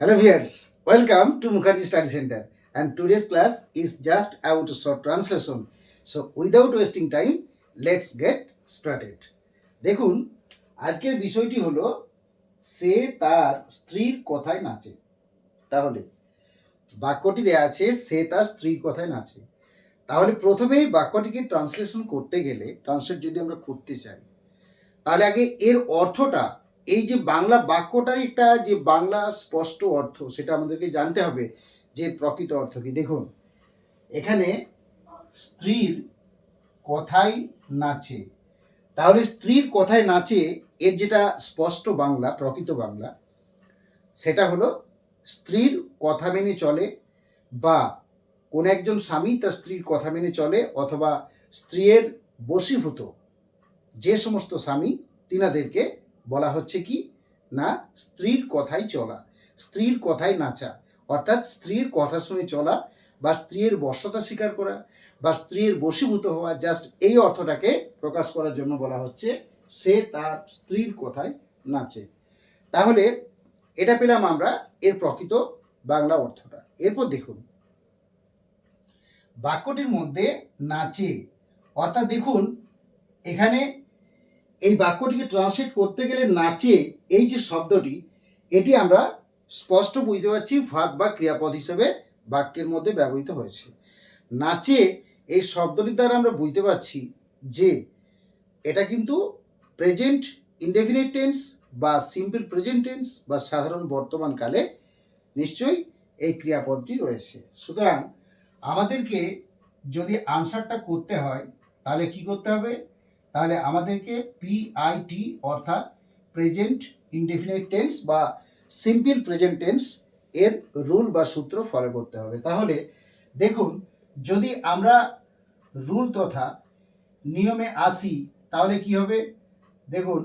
Hello viewers, welcome to Mukherjee Study Center and today's class is just about a short translation. So without wasting time, let's get started. দেখুন আজকের বিষয়টি হলো সে তার স্ত্রীর কথায় নাচে তাহলে বাক্যটি দেয়া আছে সে তার স্ত্রীর কথায় নাচে তাহলে প্রথমেই বাক্যটিকে ট্রান্সলেশন করতে গেলে ট্রান্সলেট যদি আমরা করতে চাই তাহলে আগে এর অর্থটা এই যে বাংলা বাক্যটার একটা যে বাংলা স্পষ্ট অর্থ, সেটা আমাদেরকে জানতে হবে যে প্রকৃত অর্থ কি। দেখুন, এখানে স্ত্রীর কথাই নাচে। তাহলে স্ত্রীর কথায় নাচে, এর যেটা স্পষ্ট বাংলা, প্রকৃত বাংলা, সেটা হলো স্ত্রীর কথা মেনে চলে বা কোন একজন স্বামী তার স্ত্রীর কথা মেনে চলে অথবা স্ত্রীর বশীভূত যে সমস্ত স্বামী, তিনাদেরকে বলা হচ্ছে কি? না, স্ত্রীর কথাই চলা। স্ত্রীর কথাই নাচা। অর্থাৎ স্ত্রীর কথা শুনে চলা বা স্ত্রীর বশ্যতা স্বীকার করা বা স্ত্রীর বশীভূত হওয়া জাস্ট এই অর্থটাকে প্রকাশ করার জন্য বলা হচ্ছে সে তার স্ত্রীর কথায় নাচে। তাহলে এটা পেলাম আমরা এর প্রকৃত বাংলা অর্থটা। এরপর দেখুন। বাক্যটির মধ্যে নাচে। অর্থাৎ দেখুন, এখানে এই বাক্যটিকে ট্রান্সলেট করতে গেলে নাচে এই যে শব্দটি, এটি আমরা স্পষ্ট বুঝতে পারছি ভাব বা ক্রিয়াপদ হিসেবে বাক্যের মধ্যে ব্যবহৃত হয়েছে। নাচে এই শব্দটির দ্বারা আমরা বুঝতে পারছি যে এটা কিন্তু প্রেজেন্ট ইনডেফিনিট টেন্স বা সিম্পল প্রেজেন্ট টেন্স বা সাধারণ বর্তমান কালে নিশ্চয়ই এই ক্রিয়াপদটি রয়েছে। সুতরাং আমাদেরকে যদি আনসারটা করতে হয়, তাহলে কি করতে হবে? তাহলে আমাদেরকে পিআইটি অর্থাৎ প্রেজেন্ট ইনডেফিনিট টেন্স বা সিম্পল প্রেজেন্ট টেন্স এর রুল বা সূত্র ফলো করতে হবে। তাহলে দেখুন, যদি আমরা রুল তথা নিয়মে আসি, তাহলে কি হবে? দেখুন,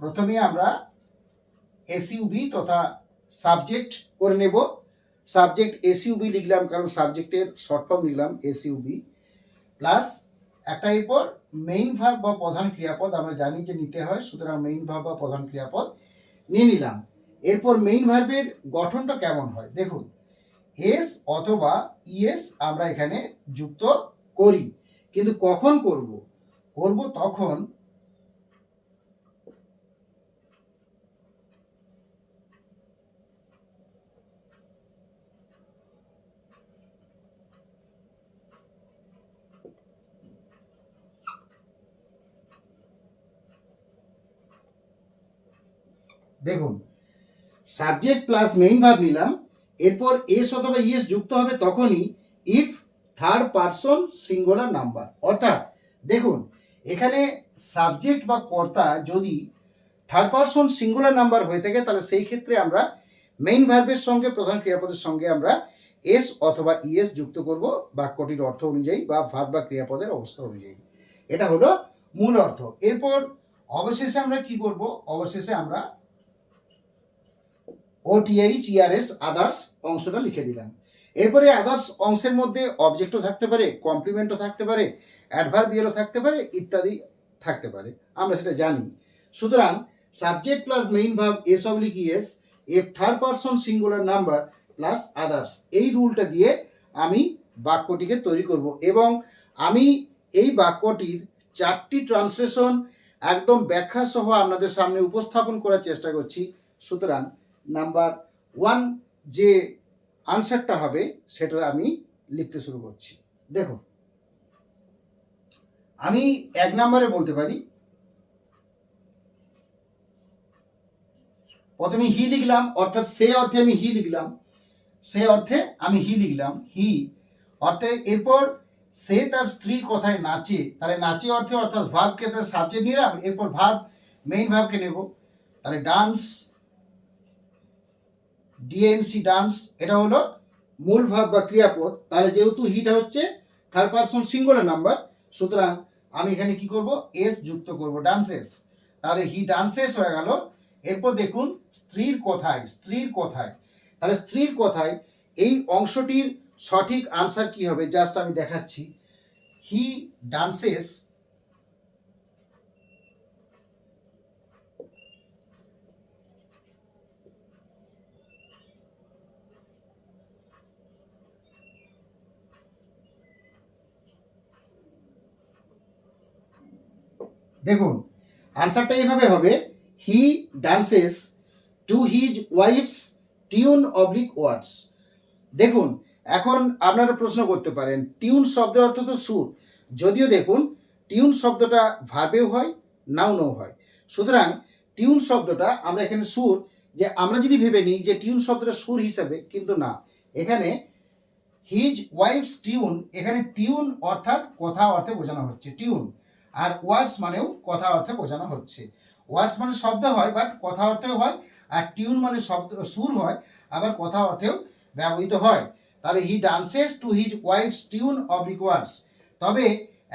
প্রথমে আমরা এসইউবি তথা সাবজেক্ট করে নেব। সাবজেক্ট এসইউবি লিখলাম, কারণ সাবজেক্টের শর্ট ফর্ম লিখলাম এসইউবি প্লাস একটা এরপর মেইন ভাব বা প্রধান ক্রিয়াপদ, আমরা জানি যে নিতে হয়, সুতরাং মেইন ভাব বা প্রধান ক্রিয়াপদ নিয়ে নিলাম। এরপর মেইন ভার্বের গঠনটা কেমন হয়? দেখুন এস অথবা ইএস আমরা এখানে যুক্ত করি, কিন্তু কখন করব? করব তখন দেখুন সাবজেক্ট প্লাস মেইন ভাব নিলাম, এরপর এস অথবা ইএস যুক্ত হবে তখনই if third person singular number অর্থাৎ, দেখুন, এখানে সাবজেক্ট বা কর্তা যদি থার্ড পারসন সিঙ্গুলার নাম্বার হয়ে থাকে, তাহলে সেই ক্ষেত্রে আমরা মেইন ভার্বের সঙ্গে, প্রধান ক্রিয়াপদের সঙ্গে আমরা এস অথবা ইএস যুক্ত করব বাক্যটির অর্থ অনুযায়ী বা ভাব বা ক্রিয়াপদের অবস্থা অনুযায়ী। এটা হলো মূল অর্থ। এরপর অবশেষে আমরা কি করব? অবশেষে আমরা ওটিএইচ ইআরএস আদার্স অংশটা লিখে দিলাম। এরপরে আদার্স অংশের মধ্যে অবজেক্টও থাকতে পারে কমপ্লিমেন্টও থাকতে পারে অ্যাডভার্বিয়ালও থাকতে পারে, ইত্যাদি থাকতে পারে। আমরা সেটা জানি। সুতরাং সাবজেক্ট প্লাস মেইন ভাব S oblique ES if third person singular number plus others এই রুলটা দিয়ে আমি বাক্যটিকে তৈরি করব এবং আমি এই বাক্যটির চারটি ট্রান্সলেশন একদম ব্যাখ্যা সহ আপনাদের সামনে উপস্থাপন করার চেষ্টা করছি। সুতরাং নাম্বার ওয়ান যে আনসারটা হবে, সেটা আমি লিখতে শুরু করছি। দেখুন, আমি এক নম্বরে বলতে পারি, প্রথমে হি লিখলাম, অর্থাৎ সে অর্থে আমি হি লিখলাম। সে অর্থে আমি হি লিখলাম, হি। অর্থে এরপর সে তার স্ত্রীর কথায় নাচে, তাহলে নাচে অর্থে অর্থাৎ ভাবকে তার সাবজেক্ট নিলাম, এরপর ভাব মেইন ভাবকে নেব। তাহলে ডান্স ডিএনসি ডান্স এটা হলো মূল ভাব বা ক্রিয়াপদ। তাহলে যেহেতু হিটা হচ্ছে থার্ড পারসন সিঙ্গুলার নাম্বার সুতরাং আমি এখানে কি করব? এস যুক্ত করব ডান্সেস তাহলে হি ডান্সেস হয়ে গেল। এরপর দেখুন, স্ত্রীর কথায় স্ত্রীর কথায়। তাহলে স্ত্রীর কথায় এই অংশটির সঠিক আনসার কি হবে? জাস্ট আমি দেখাচ্ছি। হি ডান্সেস দেখুন আনসারটা এইভাবে হবে he dances to his wife's tune oblique words দেখুন, এখন আপনারা প্রশ্ন করতে পারেন টিউন শব্দের অর্থ তো সুর। যদিও দেখুন টিউন শব্দটা ভার্বেও হয় নাউনও হয়। সুতরাং টিউন শব্দটা আমরা এখানে সুর, যে আমরা যদি ভেবে নিই যে টিউন শব্দটা সুর হিসাবে, কিন্তু না। এখানে হিজ ওয়াইফস টিউন এখানে টিউন অর্থাৎ কথা অর্থে বোঝানো হচ্ছে টিউন আর ওয়ার্ডস মানেও কথা অর্থে বোঝানো হচ্ছে। ওয়ার্ডস মানে শব্দ হয় বাট কথা অর্থেও হয়, আর টিউন মানে শব্দ, সুর হয়, আবার কথা অর্থেও ব্যবহৃত হয়। তাহলে he dances to his wife's tune oblique words তবে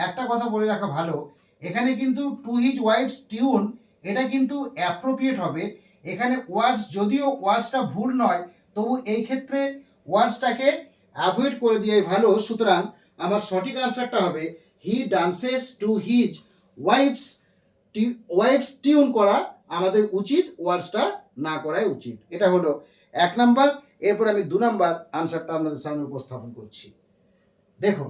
একটা কথা বলে রাখা ভালো, এখানে কিন্তু টু হিজ ওয়াইফস টিউন এটা কিন্তু অ্যাপ্রোপ্রিয়েট হবে। এখানে ওয়ার্ডস যদিও ওয়ার্ডসটা ভুল নয়, তবু এই ক্ষেত্রে ওয়ার্ডসটাকে অ্যাভয়েড করে দেওয়াই ভালো। সুতরাং আমার সঠিক আনসারটা হবে he dances to his wife's wife's tune করা আমাদের উচিত, ওয়ার্ডসটা না করাই উচিত। এটা হলো এক নাম্বার, এরপর আমি দু নাম্বার আনসারটা আপনাদের সামনে উপস্থাপন করছি। দেখুন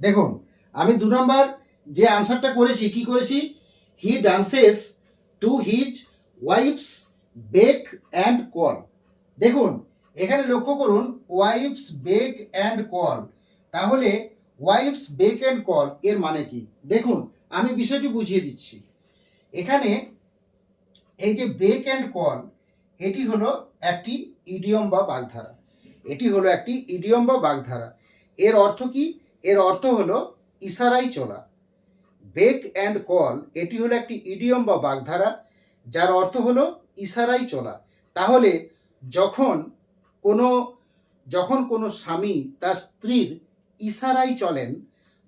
দেখুন, আমি দু নম্বর যে আনসারটা করেছি, কি করেছি? He dances to his wife's beck and call দেখুন, এখানে লক্ষ্য করুন ওয়াইফস বেক অ্যান্ড কল তাহলে ওয়াইফস বেক অ্যান্ড কল এর মানে কি? দেখুন, আমি বিষয়টি বুঝিয়ে দিচ্ছি। এখানে এই যে বেক অ্যান্ড কল এটি হলো একটি ইডিয়ম বা বাগধারা। এটি হলো একটি ইডিয়ম বা বাগধারা। এর অর্থ কি? এর অর্থ হলো ইশারাই চলা। বেক অ্যান্ড কল, এটি হলো একটি ইডিয়ম বা বাগধারা, যার অর্থ হলো ইশারাই চলা। তাহলে যখন কোনো যখন কোনো স্বামী তার স্ত্রীর ইশারাই চলেন,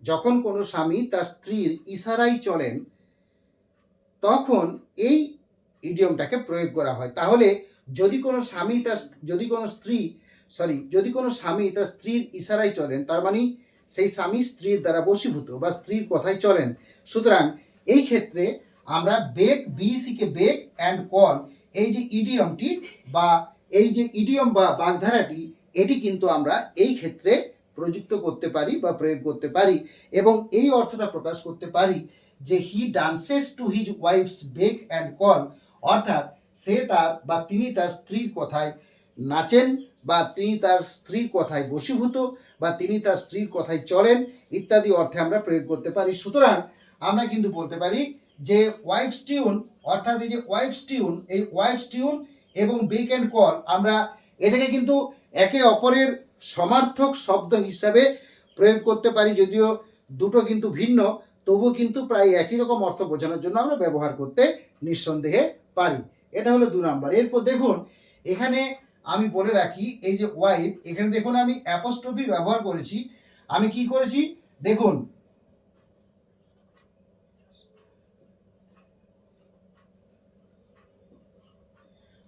যখন কোনো স্বামী তার স্ত্রীর ইশারাই চলেন, তখন এই ইডিয়মটাকে প্রয়োগ করা হয়। তাহলে যদি কোনো স্বামী তার, যদি কোনো স্ত্রী সরি যদি কোনো স্বামী তার স্ত্রীর ইশারায় চলেন, তার মানে সেই স্বামী স্ত্রীর দ্বারা বশীভূত বা স্ত্রীর কথায় চলেন। সুতরাং এই ক্ষেত্রে আমরা বেক বিইসিকে বেক অ্যান্ড কল এই যে ইডিয়মটি বা এই যে ইডিয়ম বা বাগধারাটি, এটি কিন্তু আমরা এই ক্ষেত্রে প্রযুক্ত করতে পারি বা প্রয়োগ করতে পারি এবং এই অর্থটা প্রকাশ করতে পারি যে he dances to his wife's beck and call অর্থাৎ সে তার বা তিনি তার স্ত্রীর কথায় নাচেন বা তিনি তার স্ত্রীর কথায় বশীভূত বা তিনি তার স্ত্রীর কথায় চলেন ইত্যাদি অর্থে আমরা প্রয়োগ করতে পারি। সুতরাং আমরা কিন্তু বলতে পারি যে ওয়াইফস টিউন অর্থাৎ এই যে ওয়াইফস টিউন এই ওয়াইফস টিউন এবং বেক অ্যান্ড কল আমরা এটাকে কিন্তু একে অপরের সমার্থক শব্দ হিসাবে প্রয়োগ করতে পারি, যদিও দুটো কিন্তু ভিন্ন, তবুও কিন্তু প্রায় একই রকম অর্থ বোঝানোর জন্য আমরা ব্যবহার করতে নিঃসন্দেহে পারি। এটা হলো দু নাম্বার। এরপর দেখুন, এখানে আমি বলে রাখি, এই যে ওয়াইফ এখানে দেখুন আমি অ্যাপোস্ট্রফি ব্যবহার করেছি। আমি কি করেছি? দেখুন।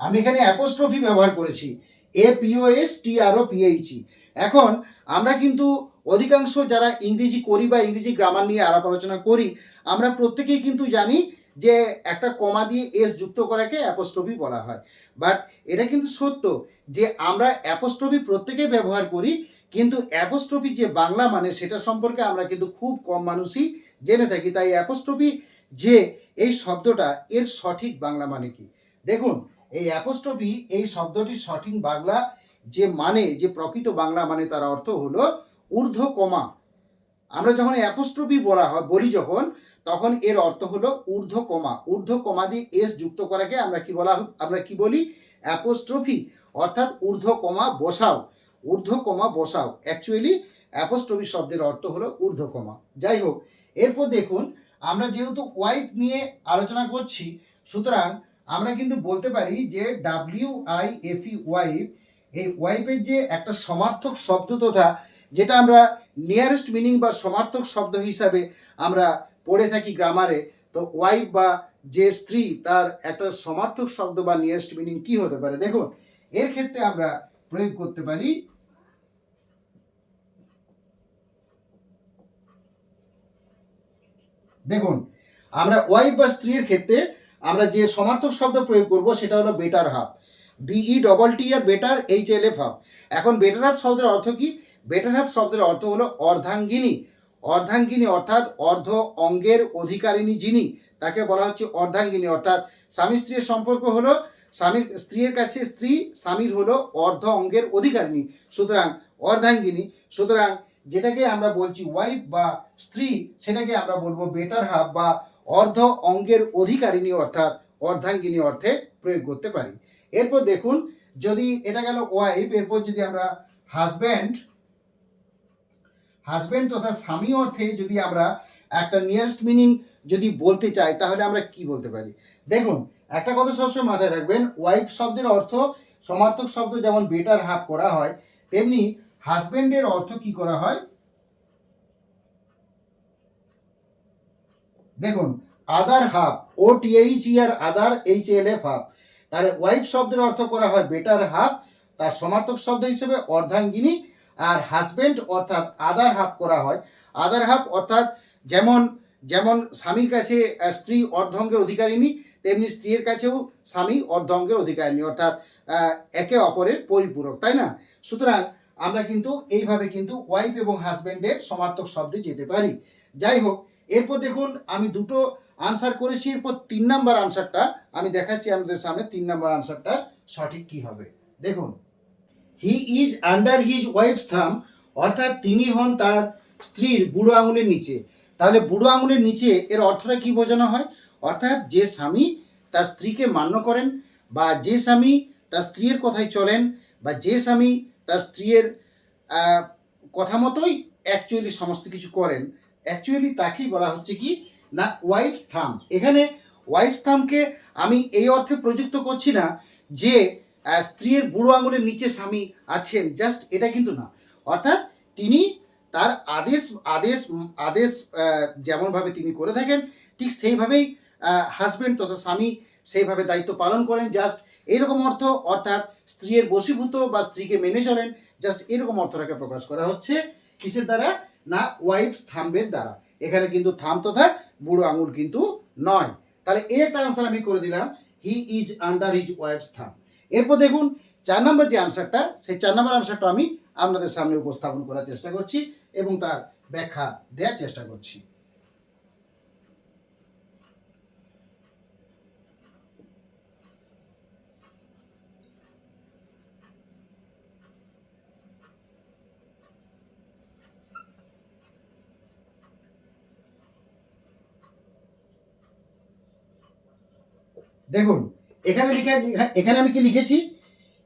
আমি এখানে অ্যাপোস্ট্রফি ব্যবহার করেছি। এ পিওএস টি আর ও পিএইচই এখন আমরা কিন্তু অধিকাংশ যারা ইংরেজি করি বা ইংরেজি গ্রামার নিয়ে আলাপ আলোচনা করি, আমরা প্রত্যেকেই কিন্তু জানি যে একটা কমা দিয়ে এস যুক্ত করাকে অ্যাপোস্ট্রফি বলা হয়। বাট এটা কিন্তু সত্য যে আমরা অ্যাপোস্ট্রফি প্রত্যেকেই ব্যবহার করি, কিন্তু অ্যাপোস্ট্রফি যে বাংলা মানে সেটা সম্পর্কে আমরা কিন্তু খুব কম মানুষই জেনে থাকি। তাই অ্যাপোস্ট্রফি যে এই শব্দটা, এর সঠিক বাংলা মানে কি? দেখুন, এই অ্যাপোস্ট্রফি, এই শব্দটির সঠিক বাংলা যে মানে যে প্রকৃত বাংলা মানে তার অর্থ হলো ঊর্ধ্ব কমা। আমরা যখন অ্যাপোস্ট্রফি বলা হয়, বলি যখন তখন এর অর্থ হলো ঊর্ধ্ব কমা ঊর্ধ্ব কমা দিয়ে এস যুক্ত করাকে আমরা কি বলা আমরা কি বলি? অ্যাপোস্ট্রফি। অর্থাৎ ঊর্ধ্ব কমা বসাও। ঊর্ধ্ব কমা বসাও। অ্যাকচুয়ালি অ্যাপোস্ট্রফি শব্দের অর্থ হলো ঊর্ধ্ব কমা যাই হোক, এরপর দেখুন, আমরা যেহেতু ওয়াইফ নিয়ে আলোচনা করছি, সুতরাং আমরা কিন্তু বলতে পারি যে W I F E wife এই ওয়াইফের যে একটা সমার্থক শব্দ তথা যেটা আমরা নিয়ারেস্ট মিনিং বা সমার্থক শব্দ হিসাবে আমরা পড়ে থাকি গ্রামারে তো ওয়াইফ বা যে স্ত্রী তার একটা সমার্থক শব্দ বা নিয়ারেস্ট মিনিং কি হতে পারে? দেখুন, এর ক্ষেত্রে আমরা প্রয়োগ করতে পারি দেখুন, আমরা ওয়াইফ বা স্ত্রীর ক্ষেত্রে আমরা যে সমার্থক শব্দ প্রয়োগ করব সেটা হলো better half B E double T R better H L F half এখন বেটার হাফ শব্দের অর্থ কি? বেটার হাফ শব্দের অর্থ হলো অর্ধাঙ্গিনী। অর্ধাঙ্গিনী অর্থাৎ অর্ধ অঙ্গের অধিকারিণী যিনি, তাকে বলা হচ্ছে অর্ধাঙ্গিনী। অর্থাৎ স্বামী স্ত্রীর সম্পর্ক হলো স্বামীর স্ত্রীর কাছে স্ত্রী, স্বামীর হলো অর্ধ অঙ্গের অধিকারিণী। সুতরাং অর্ধাঙ্গিনী, সুতরাং যেটাকে আমরা বলছি ওয়াইফ বা স্ত্রী, সেটাকে আমরা বলব বেটার হাফ বা অর্ধ অঙ্গের অধিকারিণী অর্থাৎ অর্ধাঙ্গিনী অর্থে প্রয়োগ করতে পারি। এরপর দেখুন, যদি এটা গেল ওয়াইফ এরপর যদি আমরা হাজব্যান্ড হাজব্যান্ড তথা স্বামী অর্থে যদি আমরা একটা নিয়ারেস্ট মিনিং যদি বলতে চাই, তাহলে আমরা কি বলতে পারি? দেখুন, একটা কথা সবসময় মাথায় রাখবেন ওয়াইফ শব্দের অর্থ সমার্থক শব্দ যেমন বেটার হাফ করা হয়, তেমনি হাজব্যান্ডের অর্থ কি করা হয়? দেখুন other half O T H E R other H L F half তাহলে ওয়াইফ শব্দের অর্থ করা হয় বেটার হাফ তার সমার্থক শব্দ হিসেবে অর্ধাঙ্গিনী আর হাজবেন্ড অর্থাৎ আদার হাফ করা হয়। আদার হাফ অর্থাৎ যেমন যেমন স্বামীর কাছে স্ত্রী অর্ধঙ্গের অধিকারিণী, তেমনি স্ত্রীর কাছেও স্বামী অর্ধঙ্গের অধিকারিণী, অর্থাৎ একে অপরের পরিপূরক, তাই না? সুতরাং আমরা কিন্তু এইভাবে কিন্তু ওয়াইফ এবং হাজব্যান্ডের সমার্থক শব্দে যেতে পারি। যাই হোক, এরপর দেখুন আমি দুটো আনসার করেছি, এরপর তিন নাম্বার আনসারটা আমি দেখাচ্ছি আমাদের সামনে, তিন নাম্বার আনসারটা সঠিক কি হবে। দেখুন। He is under his wife's thumb অর্থাৎ তিনি হন তার স্ত্রীর বুড়ো আঙুলের নিচে। তাহলে বুড়ো আঙুলের নিচে এর অর্থটা কি বোঝানো হয়? অর্থাৎ যে স্বামী তার স্ত্রীকে মান্য করেন বা যে স্বামী তার স্ত্রীর কথায় চলেন বা যে স্বামী তার স্ত্রীর কথা মতোই অ্যাকচুয়ালি সমস্ত কিছু করেন অ্যাকচুয়ালি তাকেই বলা হচ্ছে কি? না ওয়াইফস থাম এখানে ওয়াইফস থামকে আমি এই অর্থে প্রযুক্ত করছি না যে স্ত্রীর বুড়ো আঙুলের নিচে স্বামী আছেন জাস্ট এটা কিন্তু না। অর্থাৎ তিনি তার আদেশ আদেশ আদেশ যেমনভাবে তিনি করে থাকেন, ঠিক সেইভাবেই হাজবেন্ড তথা স্বামী সেইভাবে দায়িত্ব পালন করেন জাস্ট এরকম অর্থ, অর্থাৎ স্ত্রীর বশীভূত বা স্ত্রীকে মেনে চলেন জাস্ট এরকম অর্থটাকে প্রকাশ করা হচ্ছে কিসের দ্বারা? না ওয়াইফস থাম্বের দ্বারা। এখানে কিন্তু থাম তথা বুড়ো আঙুল কিন্তু নয়। তাহলে এই একটা আনসার আমি করে দিলাম he is under his wife's thumb এরপর দেখুন, চার নম্বর যে আনসারটা সেই চার নম্বর আনসারটা আমি আপনাদের সামনে উপস্থাপন করার চেষ্টা করছি এবং তার ব্যাখ্যা দেওয়ার চেষ্টা করছি। দেখুন এখানে লিখে, এখানে আমি কি লিখেছি?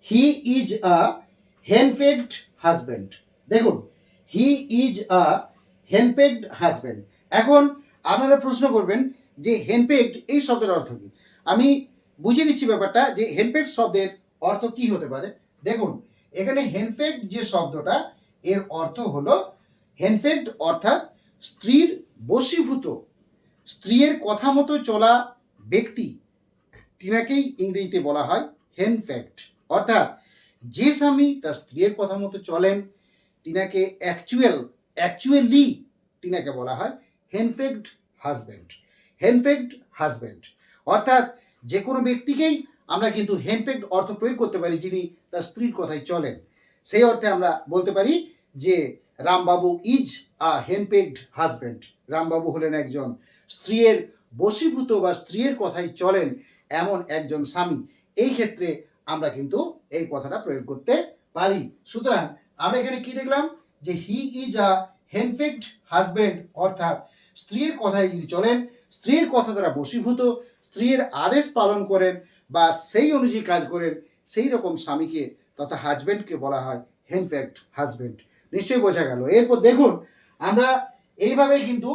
হি ইজ আ হেনপেগড হাজব্যান্ড দেখুন হি ইজ আ হেনপেগড হাজব্যান্ড এখন আপনারা প্রশ্ন করবেন যে হেনপেগড এই শব্দের অর্থ কি? আমি বুঝিয়ে দিচ্ছি ব্যাপারটা যে হেনপেগড শব্দের অর্থ কি হতে পারে? দেখুন, এখানে হেনপেগড যে শব্দটা, এর অর্থ হলো হেনপেগড অর্থাৎ স্ত্রীর বশীভূত, স্ত্রীর কথা মতো চলা ব্যক্তি। তিনাকেই ইংরেজিতে বলা হয় হেন ফ্যাক্ট অর্থাৎ যে স্বামী তার স্ত্রীর কথা মতো চলেন, তিনাকে অ্যাকচুয়াল অ্যাকচুয়ালি তিনাকে বলা হয় হেনফেক্ট হাজব্যান্ড হেনফেক্ট হাজব্যান্ড অর্থাৎ যে কোনো ব্যক্তিকেই আমরা কিন্তু হেনফেক্ট অর্থ প্রয়োগ করতে পারি যিনি তার স্ত্রীর কথায় চলেন। সেই অর্থে আমরা বলতে পারি যে রামবাবু ইজ আ হেনপেগড হাজব্যান্ড রামবাবু হলেন একজন স্ত্রীর বশীভূত বা স্ত্রীর কথায় চলেন। এমন একজন স্বামী। এই ক্ষেত্রে আমরা কিন্তু এই কথাটা প্রয়োগ করতে পারি। সুতরাং আমরা এখানে কি দেখলাম? যে হি ইজ আ হেনফেক্ট হাজব্যান্ড অর্থাৎ স্ত্রীর কথায় যিনি চলেন, স্ত্রীর কথা দ্বারা বশীভূত, স্ত্রীর আদেশ পালন করেন বা সেই অনুযায়ী কাজ করেন, সেই রকম স্বামীকে তথা হাজব্যান্ডকে বলা হয় হেনফেক্ট হাজব্যান্ড নিশ্চয়ই বোঝা গেল। এরপর দেখুন, আমরা এইভাবে কিন্তু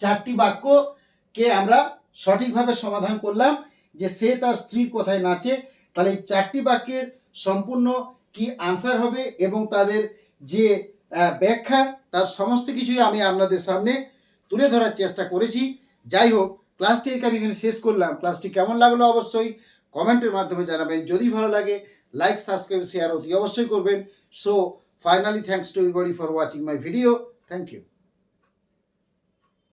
চারটি বাক্যকে আমরা সঠিকভাবে সমাধান করলাম যে সে তার স্ত্রীর কথায় নাচে, তাহলে এই চারটি বাক্যের সম্পূর্ণ কি আনসার হবে এবং তাদের যে ব্যাখ্যা, তার সমস্ত কিছুই আমি আপনাদের সামনে তুলে ধরার চেষ্টা করেছি। যাই হোক ক্লাসটি আমি এখানে শেষ করলাম। ক্লাসটি কেমন লাগল অবশ্যই কমেন্টের মাধ্যমে জানাবেন। যদি ভালো লাগে লাইক সাবস্ক্রাইব শেয়ার অতি অবশ্যই করবেন। So finally thanks to everybody for watching my video thank you